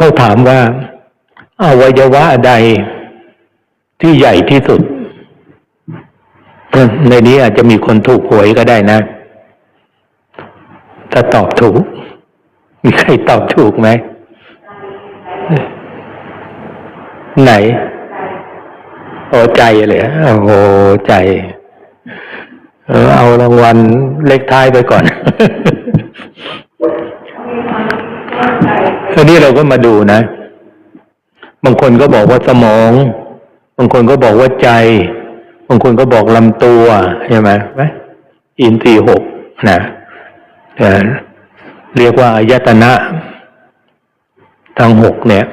เขาถามว่าอวัยวะใดที่ใหญ่ที่สุด ในนี้อาจจะมีคนถูกหวยก็ได้นะ ถ้าตอบถูก มีใครตอบถูกไหม ไหน โอ้ใจเลยโอ้โหใจ เออเอารางวัลเลขท้ายไปก่อน นี้เราก็มาดูนะ บางคนก็บอกว่าสมอง บางคนก็บอกว่าใจ บางคนก็บอกลำตัวใช่ไหมไหมอินทรีย์หกนะเอ่อเรียกว่าอายตนะทั้งหกเนี่ย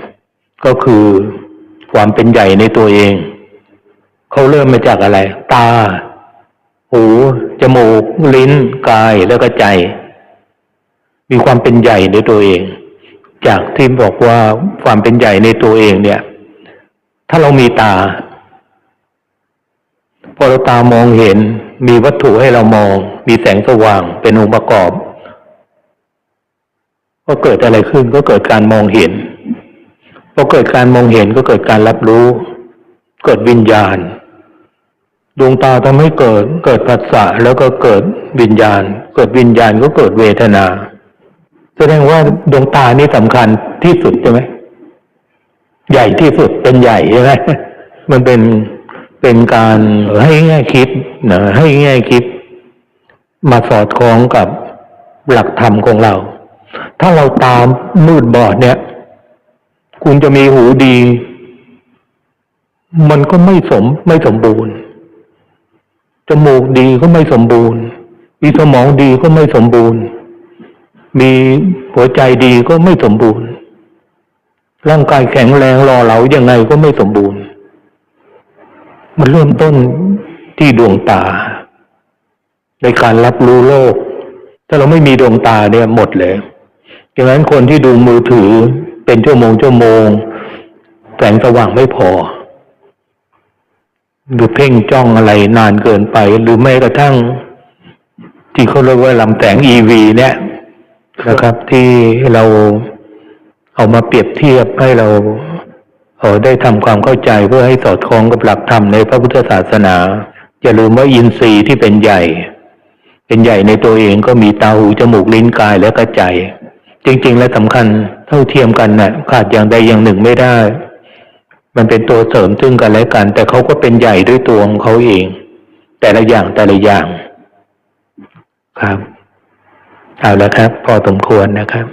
ก็คือความเป็นใหญ่ในตัวเอง เขาเริ่มมาจากอะไร ตา หู จมูก ลิ้น กายแล้วก็ใจ มีความเป็นใหญ่ในตัวเอง จากที่บอกว่าความเป็นใหญ่ในตัวเองเนี่ย ถ้าเรามีตา พอเราตามองเห็น มีวัตถุให้เรามอง มีแสงสว่างเป็นองค์ประกอบ ก็เกิดอะไรขึ้นก็เกิดการมองเห็นพอเกิดการมองเห็นก็เกิดการรับรู้ เกิดวิญญาณ ดวงตาทำให้เกิดเกิดผัสสะแล้วก็เกิดวิญญาณ เกิดวิญญาณก็เกิดเวทนา แสดงว่าดวงตานี่สำคัญที่สุดใช่ไหมใหญ่ที่สุดเป็นใหญ่ใช่ไหมมันเป็นเป็นการให้แง่คิดนะให้แง่คิด มาสอดคล้องกับหลักธรรมของเรา ถ้าเราตามมืดบอดเนี่ย คุณจะมีหูดี มันก็ไม่สมไม่สมบูรณ์จมูกดีก็ไม่สมบูรณ์มีสมองดีก็ไม่สมบูรณ์ มีหัวใจดีก็ไม่สมบูรณ์ ร่างกายแข็งแรงรอเหลายังไงก็ไม่สมบูรณ์ มันเริ่มต้นที่ดวงตา ในการรับรู้โลก ถ้าเราไม่มีดวงตาเนี่ยหมดเลยดังนั้นคนที่ดูมือถือเป็นชั่วโมงชั่วโมงแสงสว่างไม่พอดูเพ่งจ้องอะไรนานเกินไป หรือแม้กระทั่งที่เขาเรียกว่าลำแสง EV เนี่ย นะครับ ที่เราเอามาเปรียบเทียบให้เราเออได้ทำความเข้าใจเพื่อให้สอดคล้องกับหลักธรรมในพระพุทธศาสนา อย่าลืมว่าอินทรีย์ที่เป็นใหญ่ เป็นใหญ่ในตัวเองก็มีตาหูจมูกลิ้นกายและก็ใจ จริง ๆ และสำคัญเท่าเทียมกันนะ่ะขาดอย่างใดอย่างหนึ่งไม่ได้ มันเป็นตัวเสริมซึ่งกันและกัน แต่เขาก็เป็นใหญ่ด้วยตัวของเขาเอง แต่ละอย่างแต่ละอย่างครับ เอาละครับ พอสมควรนะครับ